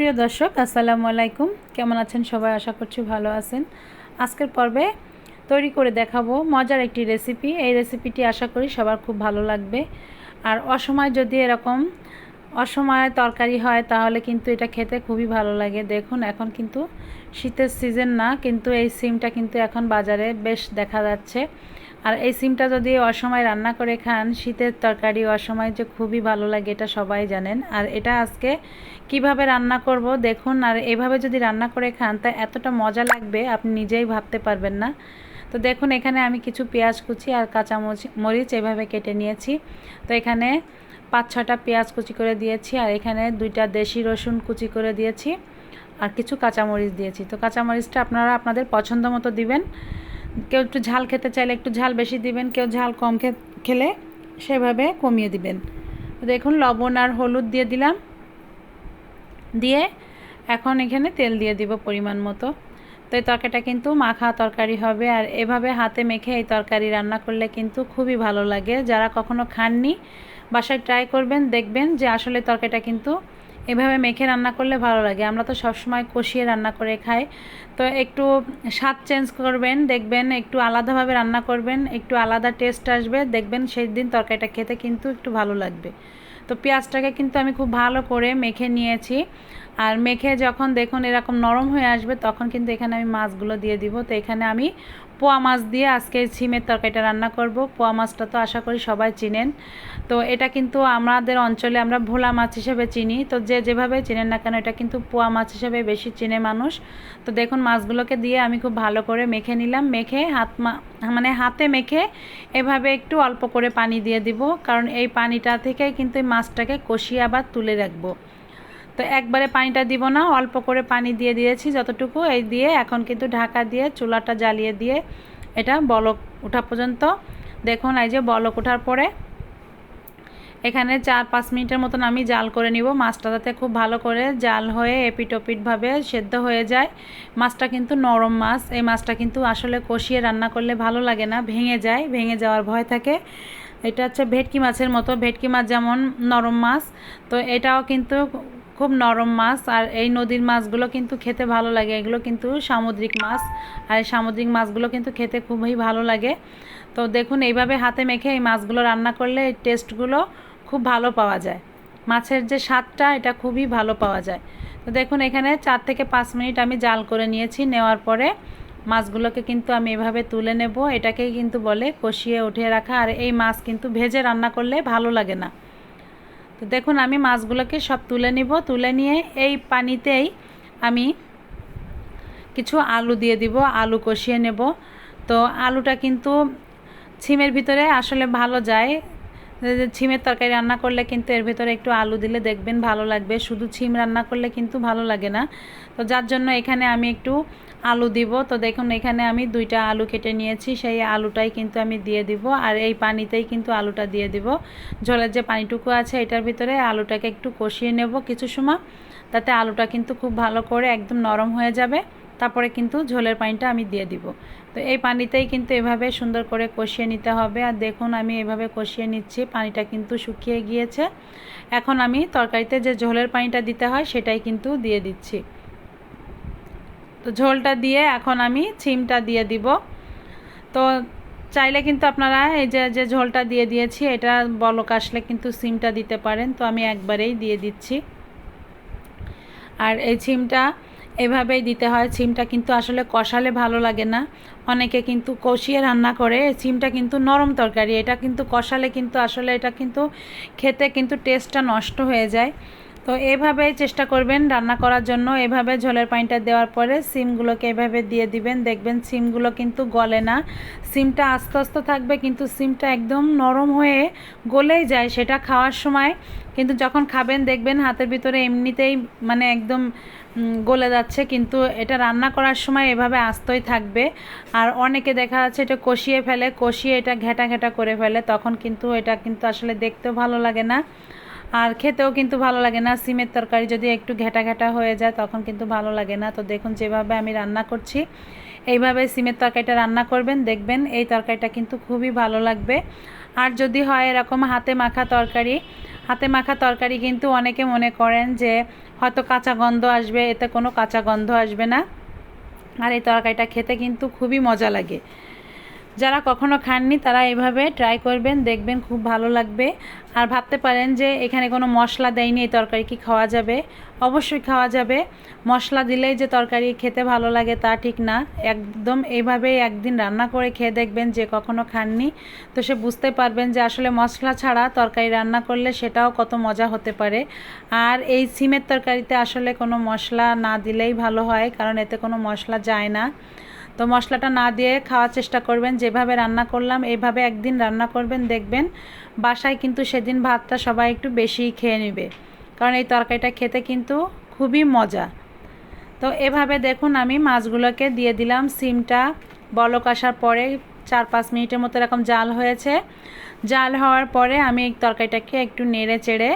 প্রিয় দর্শক, আসসালামু আলাইকুম। কেমন আছেন সবাই? আশা করছি ভালো আছেন। আজকের পর্বে তৈরি করে দেখাবো মজার একটি রেসিপি এই রেসিপিটি আশা করি সবার খুব ভালো লাগবে। আর অসময় যদি এরকম অসময়ে তরকারি হয়, তাহলে কিন্তু এটা খেতে খুবই ভালো লাগে। দেখুন, এখন কিন্তু শীতের সিজন না, কিন্তু এই সিমটা কিন্তু এখন বাজারে বেশ দেখা যাচ্ছে। আর এই সিমটা যদি অসময় রান্না করে খান, শীতের তরকারি অসময় যে খুবই ভালো লাগে এটা সবাই জানেন। আর এটা আজকে কীভাবে রান্না করব দেখুন, আর এভাবে যদি রান্না করে খান তা এতটা মজা লাগবে, আপনি নিজেই ভাবতে পারবেন না। তো দেখুন, এখানে আমি কিছু পেঁয়াজ কুচি আর কাঁচা মরিচ এভাবে কেটে নিয়েছি। তো এখানে পাঁচ ছটা পেঁয়াজ কুচি করে দিয়েছি, আর এখানে দুইটা দেশি রসুন কুচি করে দিয়েছি, আর কিছু কাঁচামরিচ দিয়েছি। তো কাঁচামরিচটা আপনারা আপনাদের পছন্দ মতো দিবেন। কেউ একটু ঝাল খেতে চাইলে একটু ঝাল বেশি দিবেন, কেউ ঝাল কম খেলে সেভাবে কমিয়ে দিবেন। দেখুন, লবণ আর হলুদ দিয়ে দিলাম। দিয়ে এখন এখানে তেল দিয়ে দিব পরিমাণ মতো। তো এই তরকারিটা কিন্তু মাখা তরকারি হবে আর এভাবে হাতে মেখে এই তরকারি রান্না করলে কিন্তু খুবই ভালো লাগে। যারা কখনো খাননি, বাসায় ট্রাই করবেন, দেখবেন যে আসলে তরকারিটা কিন্তু এভাবে মেখে রান্না করলে ভালো লাগে। আমরা তো সবসময় কষিয়ে রান্না করে খাই। তো একটু স্বাদ চেঞ্জ করবেন, দেখবেন একটু আলাদাভাবে রান্না করবেন, একটু আলাদা টেস্ট আসবে, দেখবেন সেই দিন তরকারিটা খেতে কিন্তু একটু ভালো লাগবে। তো পেঁয়াজটাকে কিন্তু আমি খুব ভালো করে মেখে নিয়েছি। আর মেখে যখন দেখুন এরকম নরম হয়ে আসবে, তখন কিন্তু এখানে আমি মাছগুলো দিয়ে দিব। তো এখানে আমি পোয়া মাছ দিয়ে আজকে ছিমের তরকারিটা রান্না করব। পোয়া মাছটা তো আশা করি সবাই চিনেন। তো এটা কিন্তু আমাদের অঞ্চলে আমরা ভোলা মাছ হিসেবে চিনি। তো যে যেভাবে চিনেন না কেন, এটা কিন্তু পোয়া মাছ হিসেবে বেশি চিনে মানুষ। তো দেখুন, মাছগুলোকে দিয়ে আমি খুব ভালো করে মেখে নিলাম। মেখে হাত মা মানে হাতে মেখে এভাবে একটু অল্প করে পানি দিয়ে দিব। কারণ এই পানিটা থেকেই কিন্তু এই মাছটাকে কষিয়ে আবার তুলে রাখব। তো একবারে পানিটা দিব না, অল্প করে পানি দিয়ে দিয়েছি যতটুকু। এই দিয়ে এখন কিন্তু ঢাকা দিয়ে চুলাটা জ্বালিয়ে দিয়ে এটা বলক ওঠা পর্যন্ত। দেখুন, এই যে বলক ওঠার পরে এখানে চার পাঁচ মিনিটের মতন আমি জাল করে নিব। মাছটা যাতে খুব ভালো করে জাল হয়ে এপিটোপিটভাবে সেদ্ধ হয়ে যায়। মাছটা কিন্তু নরম মাছ। এই মাছটা কিন্তু আসলে কষিয়ে রান্না করলে ভালো লাগে না, ভেঙে যায়, ভেঙে যাওয়ার ভয় থাকে। এটা হচ্ছে ভেটকি মাছের মতো। ভেটকি মাছ যেমন নরম মাছ, তো এটাও কিন্তু খুব নরম মাছ, আর এই নদীর মাছগুলো কিন্তু খেতে ভালো লাগে। এগুলো কিন্তু সামুদ্রিক মাছ, আর এই সামুদ্রিক মাছগুলো কিন্তু খেতে খুবই ভালো লাগে। তো দেখুন, এইভাবে হাতে মেখে এই মাছগুলো রান্না করলে এই টেস্টগুলো খুব ভালো পাওয়া যায়। মাছের যে স্বাদটা, এটা খুবই ভালো পাওয়া যায়। তো দেখুন, এখানে চার থেকে পাঁচ মিনিট আমি জাল করে নিয়েছি। নেওয়ার পরে মাছগুলোকে কিন্তু আমি এভাবে তুলে নেব। এটাকেই কিন্তু বলে কষিয়ে উঠিয়ে রাখা। আর এই মাছ কিন্তু ভেজে রান্না করলে ভালো লাগে না। তো দেখুন, আমি মাছগুলোকে সব তুলে নিব। তুলে নিয়ে এই পানিতেই আমি কিছু আলু দিয়ে দিব, আলু কষিয়ে নেব। তো আলুটা কিন্তু ছিমের ভিতরে আসলে ভালো যায়। ছিমের তরকারি রান্না করলে কিন্তু এর ভিতরে একটু আলু দিলে দেখবেন ভালো লাগবে। শুধু ছিম রান্না করলে কিন্তু ভালো লাগে না। তো যার জন্য এখানে আমি একটু আলু দিব। তো দেখুন, এখানে আমি দুইটা আলু কেটে নিয়েছি। সেই আলুটাই কিন্তু আমি দিয়ে দিব আর এই পানিতেই কিন্তু আলুটা দিয়ে দিব। জলের যে পানিটুকু আছে, এটার ভিতরে আলুটাকে একটু কষিয়ে নেব কিছু সময়। তাতে আলুটা কিন্তু খুব ভালো করে একদম নরম হয়ে যাবে। তারপরে কিন্তু ঝোলের পানিটা আমি দিয়ে দিব। তো এই পানিতেই কিন্তু এভাবে সুন্দর করে কষিয়ে নিতে হবে। আর দেখুন, আমি এভাবে কষিয়ে নিচ্ছি, পানিটা কিন্তু শুকিয়ে গিয়েছে। এখন আমি তরকারিতে যে ঝোলের পানিটা দিতে হয়, সেটাই কিন্তু দিয়ে দিচ্ছি। তো ঝোলটা দিয়ে এখন আমি ছিমটা দিয়ে দিব। তো চাইলে কিন্তু আপনারা এই যে যে ঝোলটা দিয়ে দিয়েছি, এটা বলক আসলে কিন্তু সিমটা দিতে পারেন। তো আমি একবারেই দিয়ে দিচ্ছি। আর এই ছিমটা এভাবেই দিতে হয়। সিমটা কিন্তু আসলে কষালে ভালো লাগে না। অনেকে কিন্তু কষিয়ে রান্না করে সিমটা কিন্তু নরম তরকারি। এটা কিন্তু কষালে কিন্তু আসলে এটা কিন্তু খেতে কিন্তু টেস্টটা নষ্ট হয়ে যায়। তো এভাবে চেষ্টা করবেন রান্না করার জন্য। এভাবে ঝোলের পানিটা দেওয়ার পরে সিমগুলোকে এভাবে দিয়ে দিবেন। দেখবেন সিমগুলো কিন্তু গলে না। সিমটা আস্তে আস্তে থাকবে, কিন্তু সিমটা একদম নরম হয়ে গলেই যায় সেটা খাওয়ার সময়। কিন্তু যখন খাবেন, দেখবেন হাতের ভিতরে এমনিতেই মানে একদম গলে যাচ্ছে। কিন্তু এটা রান্না করার সময় এভাবে আস্তই থাকবে। আর অনেকে দেখা যাচ্ছে এটা কষিয়ে ফেলে, কষিয়ে এটা ঘেটা ঘেটা করে ফেলে। তখন কিন্তু এটা কিন্তু আসলে দেখতেও ভালো লাগে না। আর খেতেও কিন্তু ভালো লাগে না। সিমের তরকারি যদি একটু ঘেটা ঘেটা হয়ে যায়, তখন কিন্তু ভালো লাগে না। তো দেখুন, যেভাবে আমি রান্না করছি, এইভাবে সিমের তরকারিটা রান্না করবেন, দেখবেন এই তরকারিটা কিন্তু খুবই ভালো লাগবে। আর যদি হয় এরকম হাতে মাখা তরকারি, হাতে মাখা তরকারি কিন্তু অনেকে মনে করেন যে হয়তো কাঁচা গন্ধ আসবে, এতে কোনো কাঁচা গন্ধ আসবে না। আর এই তরকারিটা খেতে কিন্তু খুবই মজা লাগে। যারা কখনো খাননি, তারা এভাবে ট্রাই করবেন, দেখবেন খুব ভালো লাগবে। আর ভাবতে পারেন যে এখানে কোনো মশলা দেয়নি, এই তরকারি কি খাওয়া যাবে? অবশ্যই খাওয়া যাবে। মশলা দিলেই যে তরকারি খেতে ভালো লাগে তা ঠিক না। একদম এইভাবে একদিন রান্না করে খেয়ে দেখবেন যে কখনো খাননি। তো সে বুঝতে পারবেন যে আসলে মশলা ছাড়া তরকারি রান্না করলে সেটাও কত মজা হতে পারে। আর এই সিমের তরকারিতে আসলে কোনো মশলা না দিলেই ভালো হয়, কারণ এতে কোনো মশলা যায় না। তো মশলাটা না দিয়ে খাওয়ার চেষ্টা করবেন, যেভাবে রান্না করলাম এইভাবে একদিন রান্না করবেন, দেখবেন বাসায় কিন্তু সেদিন ভাতটা সবাই একটু বেশিই খেয়ে নেবে। কারণ এই তরকারিটা খেতে কিন্তু খুবই মজা। তো এভাবে দেখুন আমি মাছগুলোকে দিয়ে দিলাম, সিমটা বলক আসার পরে চার পাঁচ মিনিটের মতো এরকম জাল হয়েছে। জাল হওয়ার পরে আমি এই তরকারিটাকে একটু নেড়ে চেড়ে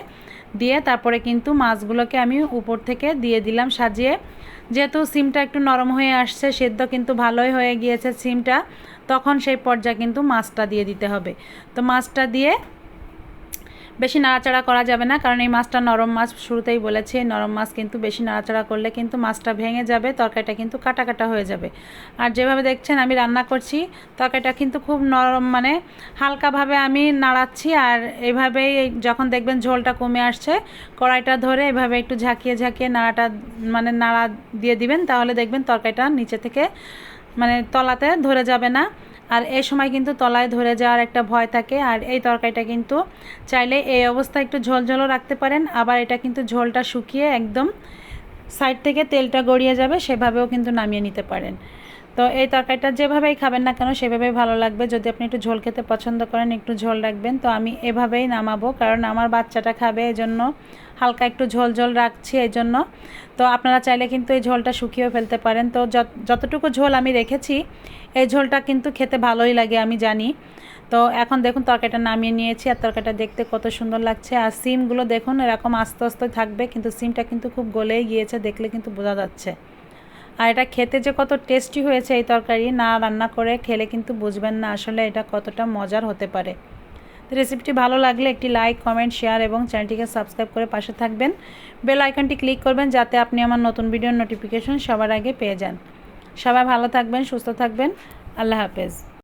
দিয়ে তারপরে কিন্তু মাছগুলোকে আমি উপর থেকে দিয়ে দিলাম সাজিয়ে। যেহেতু সিমটা একটু নরম হয়ে আসছে, সেদ্ধ কিন্তু ভালোই হয়ে গিয়েছে সিমটা, তখন সেই পর্যায়ে কিন্তু মাছটা দিয়ে দিতে হবে। তো মাছটা দিয়ে বেশি নাড়াচাড়া করা যাবে না, কারণ এই মাছটা নরম মাছ শুরুতেই বলেছি, নরম মাছ কিন্তু বেশি নাড়াচাড়া করলে কিন্তু মাছটা ভেঙে যাবে, তরকারিটা কিন্তু কাটা কাটা হয়ে যাবে। আর যেভাবে দেখছেন আমি রান্না করছি, তরকারিটা কিন্তু খুব নরম মানে হালকাভাবে আমি নাড়াচ্ছি, আর এভাবেই যখন দেখবেন ঝোলটা কমে আসছে, কড়াইটা ধরে এভাবে একটু ঝাঁকিয়ে ঝাঁকিয়ে নাড়াটা মানে নাড়া দিয়ে দিবেন, তাহলে দেখবেন তরকারিটা নিচে থেকে মানে তলাতে ধরে যাবে না। আর এই সময় কিন্তু তলায় ধরে যাওয়ার একটা ভয় থাকে, আর এই তরকারিটা কিন্তু চাইলে এই অবস্থায় একটু ঝোলঝোলও রাখতে পারেন, আবার এটা কিন্তু ঝোলটা শুকিয়ে একদম সাইড থেকে তেলটা গড়িয়ে যাবে, সেভাবেও কিন্তু নামিয়ে নিতে পারেন। তো এই তরকারিটা যেভাবেই খাবেন না কেন, সেভাবেই ভালো লাগবে। যদি আপনি একটু ঝোল খেতে পছন্দ করেন, একটু ঝোল রাখবেন, তো আমি এভাবেই নামাবো। কারণ আমার বাচ্চাটা খাবে এই জন্য হালকা একটু ঝোল ঝোল রাখছি এই জন্য তো আপনারা চাইলে কিন্তু এই ঝোলটা শুকিয়েও ফেলতে পারেন। তো যতটুকু ঝোল আমি রেখেছি, এই ঝোলটা কিন্তু খেতে ভালোই লাগে, আমি জানি। তো এখন দেখুন, তরকারিটা নামিয়ে নিয়েছি, আর তরকারিটা দেখতে কত সুন্দর লাগছে। আর সিমগুলো দেখুন, এরকম আস্তে আস্তে থাকবে, কিন্তু সিমটা কিন্তু খুব গলেই গিয়েছে, দেখলে কিন্তু বোঝা যাচ্ছে। আর এটা খেতে যে কত টেস্টি হয়েছে এই তরকারি, না রান্না করে খেলে কিন্তু বুঝবেন না আসলে এটা কতটা মজার হতে পারে। রেসিপিটি ভালো লাগলে একটি লাইক কমেন্ট শেয়ার এবং চ্যানেলটিকে সাবস্ক্রাইব করে পাশে থাকবেন। বেল আইকনটি ক্লিক করবেন যাতে আপনি আমার নতুন ভিডিওর নোটিফিকেশন সবার আগে পেয়ে যান। সবাই ভালো থাকবেন, সুস্থ থাকবেন। আল্লাহ হাফেজ।